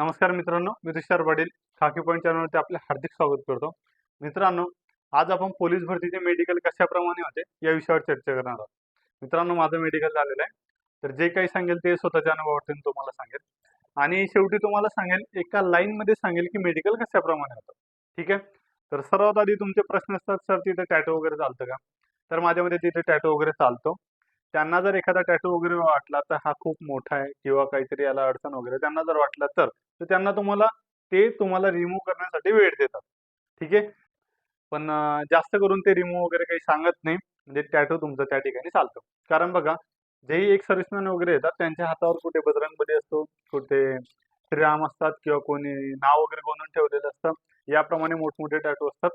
नमस्कार मित्रांनो मी तुषार पाटील खाकी पॉईंट चॅनलवरती आपले हार्दिक स्वागत करतो. मित्रांनो आज आपण पोलीस भरतीचे मेडिकल कशाप्रमाणे होते या विषयावर चर्चा करणार आहोत. मित्रांनो माझं मेडिकल झालेलं आहे. तर जे काही सांगेल ते स्वतःच्या अनुभवातून तुम्हाला सांगेल. आणि शेवटी तुम्हाला सांगेल एका लाईनमध्ये सांगेल की मेडिकल कशाप्रमाणे होतं. ठीक आहे? तर सर्वात आधी तुमचे प्रश्न असतात सर तिथे टॅटो वगैरे चालतं का? तर माझ्यामध्ये तिथे टॅटो वगैरे चालतो. त्यांना जर एखादा टॅटू वगैरे वाटला तर हा खूप मोठा आहे किंवा काहीतरी याला अडचण वगैरे त्यांना जर वाटलं तर त्यांना तुम्हाला ते तुम्हाला रिमूव्ह करण्यासाठी वेळ देतात. ठीक आहे? पण जास्त करून ते रिमूव्ह वगैरे काही सांगत नाही. म्हणजे टॅटू तुमचं त्या ठिकाणी चालतं. कारण बघा जेही एक सर्व्हिसमॅन वगैरे येतात त्यांच्या हातावर कुठे बजरंगबली असतो कुठे श्रीराम असतात किंवा कोणी नाव वगैरे बनवून ठेवलेलं असतं याप्रमाणे मोठमोठे टॅटू असतात.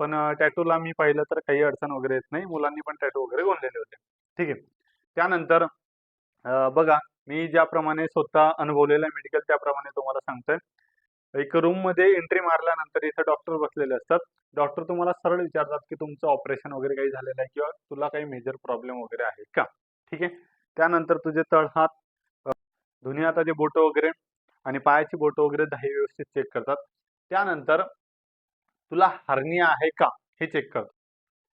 पण टॅटूला मी पाहिलं तर काही अडचण वगैरे येत नाही. मुलांनी पण टॅटू वगैरे गोंदलेले होते. ठीक आहे? त्यानंतर बघा मी ज्याप्रमाणे स्वतः अनुभवलेलं आहे मेडिकल त्याप्रमाणे तुम्हाला सांगतोय. एक रूममध्ये एंट्री मारल्यानंतर इथे डॉक्टर बसलेले असतात. डॉक्टर तुम्हाला सरळ विचारतात की तुमचं ऑपरेशन वगैरे काही झालेलं आहे किंवा तुला काही मेजर प्रॉब्लेम वगैरे आहे का? ठीक आहे? त्यानंतर तुझे तळहात धुनी हाताचे बोटं वगैरे आणि पायाची बोटं वगैरे दही व्यवस्थित चेक करतात. त्यानंतर तुला हर्निया आहे का? हे चेक करतात.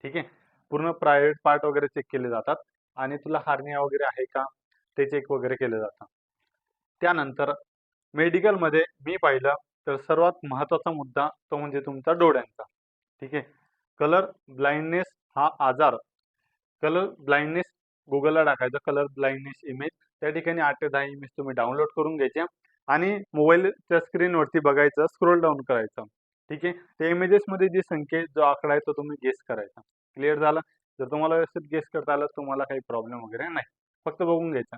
ठीक आहे? पूर्ण प्रायव्हेट पार्ट वगैरे चेक केले जातात. आणि तुला हार्निया वगैरे आहे का? ते चेक वगैरे केलं जातं त्यानंतर मेडिकलमध्ये मी पाहिलं तर सर्वात महत्त्वाचा मुद्दा तो म्हणजे तुमचा डोळ्यांचा. ठीक आहे? कलर ब्लाइंडनेस हा आजार. कलर ब्लाइंडनेस गुगलला टाकायचं. कलर ब्लाइंडनेस इमेज त्या ठिकाणी आठ ते दहा इमेज तुम्ही डाउनलोड करून घ्यायचे आणि मोबाईलच्या स्क्रीनवरती बघायचं स्क्रोल डाऊन करायचं. ठीक आहे? त्या इमेजेसमध्ये जी संख्या जो आकडा आहे तो तुम्ही गेस करायचा. क्लिअर झाला? जर तुम्हाला व्यवस्थित गेस करता आलं तर तुम्हाला काही प्रॉब्लेम वगैरे नाही. फक्त बघून घ्यायचा.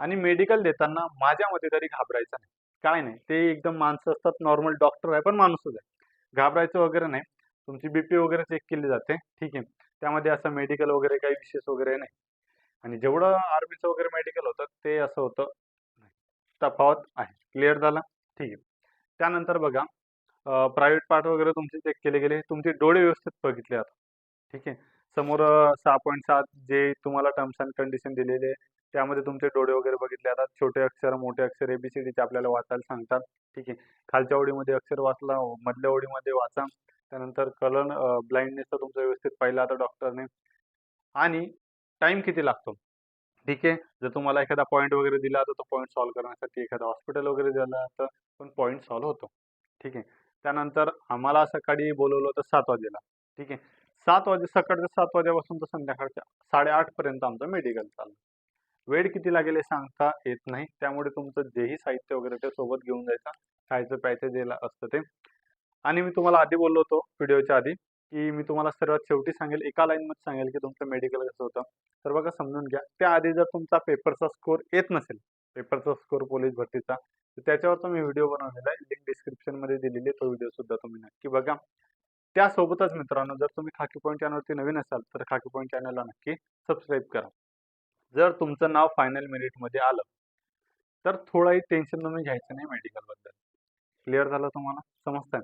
आणि मेडिकल देताना माझ्या मते तरी घाबरायचं नाही. काय नाही ते एकदम माणसं असतात नॉर्मल डॉक्टर आहे पण माणूसच आहे. घाबरायचं वगैरे नाही. तुमची बीपी वगैरे चेक केली जाते ठीक आहे. त्यामध्ये असं मेडिकल वगैरे काही विशेष वगैरे नाही. आणि जेवढं आर्मीचं वगैरे मेडिकल होतं ते असं होतं तफावत आहे. क्लिअर झाला? ठीक आहे. त्यानंतर बघा प्रायव्हेट पार्ट वगैरे तुमचे चेक केले गेले. तुमचे डोळे व्यवस्थित बघितले जातात ठीक आहे. समोर सहा पॉईंट सात जे तुम्हाला टर्म्स अँड कंडिशन दिलेले आहे, त्यामध्ये तुमचे डोळे वगैरे बघितले जातात. छोटे अक्षर मोठे अक्षर एबीसीडीचे आपल्याला वाचायला सांगतात. ठीक आहे. खालच्या ओळीमध्ये अक्षर वाचला हो, मधल्या ओळीमध्ये वाचा. त्यानंतर कलर ब्लाइंडनेसचा तुमचा व्यवस्थित पाहिला आता डॉक्टरने आणि टाइम किती लागतो? ठीक आहे. जर तुम्हाला एखादा पॉईंट वगैरे दिला तर तो पॉईंट सॉल्व्ह करण्यासाठी एखादा हॉस्पिटल वगैरे दिला तर पण पॉईंट सॉल्व्ह होतो. ठीक आहे. त्यानंतर आम्हाला सकाळी बोलवलं होतं सात वाजेला. ठीक आहे. सात वाजे सकाळच्या सात वाजेपासून तर संध्याकाळच्या साडेआठ पर्यंत आमचं मेडिकल चाललं वेळ किती लागेल हे सांगता येत नाही. त्यामुळे तुमचं जेही साहित्य वगैरे ते सोबत घेऊन जायचं. खायचं प्यायचं जे असतं ते. आणि मी तुम्हाला आधी बोललो होतो व्हिडिओच्या आधी की मी तुम्हाला सर्वात शेवटी सांगेल एका लाईनमध्ये सांगेल की तुमचं मेडिकल कसं होतं. तर बघा समजून घ्या. त्याआधी जर तुमचा पेपरचा स्कोर येत नसेल पेपरचा स्कोर पोलीस भरतीचा तर त्याच्यावर तुम्ही व्हिडिओ बनवलेला आहे. लिंक डिस्क्रिप्शनमध्ये दिलेली आहे. तो व्हिडिओ सुद्धा तुम्ही नक्की बघा. त्यासोबतच मित्रांनो जर तुम्ही खाकी पॉईंट चॅनलवरती नवीन असाल तर खाकी पॉईंट चॅनलला नक्की सबस्क्राईब करा. जर तुमचं नाव फायनल मेरिटमध्ये आलं तर थोडाही टेन्शन तुम्ही घ्यायचं नाही मेडिकलबद्दल क्लिअर झालं तुम्हाला? समजतंय?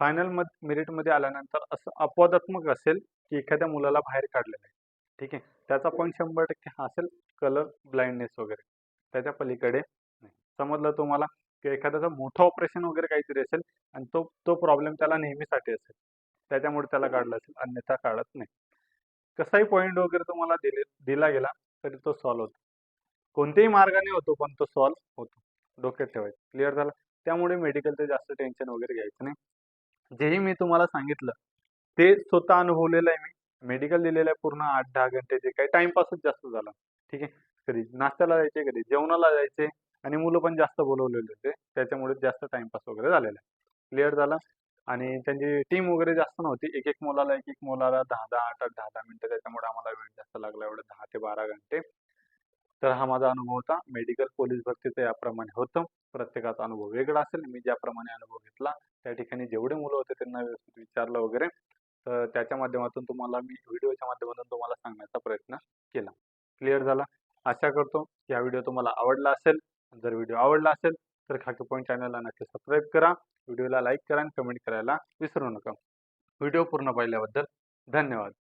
फायनल मध मेरिटमध्ये आल्यानंतर असं अपवादात्मक असेल की एखाद्या मुलाला बाहेर काढलेलं आहे. ठीक आहे? त्याचा पॉईंट शंभर टक्के हा असेल कलर ब्लाइंडनेस वगैरे. त्याच्या पलीकडे नाही. समजलं तुम्हाला? की एखाद्याचं मोठं ऑपरेशन वगैरे काहीतरी असेल आणि तो तो प्रॉब्लेम त्याला नेहमीसाठी असेल. त्याच्यामुळे त्याला काढला असेल अन्यथा काढत नाही. कसाही पॉईंट वगैरे तुम्हाला दिले दिला गेला तरी तो सॉल्व्ह होतो. कोणत्याही मार्गाने होतो पण तो सॉल्व्ह होतो. डोक्यात ठेवायचं. क्लिअर झालं? त्यामुळे मेडिकलचं जास्त टेन्शन वगैरे घ्यायचं नाही. जेही मी तुम्हाला सांगितलं ते स्वतः अनुभवलेलं आहे मी. मेडिकल दिलेलं आहे पूर्ण आठ दहा घंटे जे काही टाइमपासच जास्त झाला. ठीक आहे? कधी नाश्त्याला जायचे कधी जेवणाला जायचे आणि मुलं पण जास्त बोलवलेले होते. त्याच्यामुळे जास्त टाइमपास वगैरे झालेला आहे. क्लिअर झाला? आणि त्यांची टीम वगैरे जास्त नव्हती. एक एक मुलाला एक एक मुलाला दहा दहा आठ आठ दहा दहा मिनटं त्याच्यामुळे आम्हाला वेळ जास्त लागला एवढं. दहा ते बारा घंटे. तर हा माझा अनुभव होता. मेडिकल पोलीस भरतीचं याप्रमाणे होतं. प्रत्येकाचा अनुभव वेगळा असेल. मी ज्याप्रमाणे अनुभव घेतला त्या ठिकाणी जेवढे मुलं होते त्यांना व्यवस्थित विचारलं वगैरे. तर त्याच्या माध्यमातून तुम्हाला मी व्हिडिओच्या माध्यमातून तुम्हाला सांगण्याचा प्रयत्न केला. क्लिअर झाला? आशा करतो की हा व्हिडिओ तुम्हाला आवडला असेल. जर व्हिडिओ आवडला असेल तर खाकी पॉईंट चॅनलला नक्की सबस्क्राईब करा. व्हिडिओला लाईक करा आणि कमेंट करायला विसरू नका. व्हिडिओ पूर्ण पाहिल्याबद्दल धन्यवाद.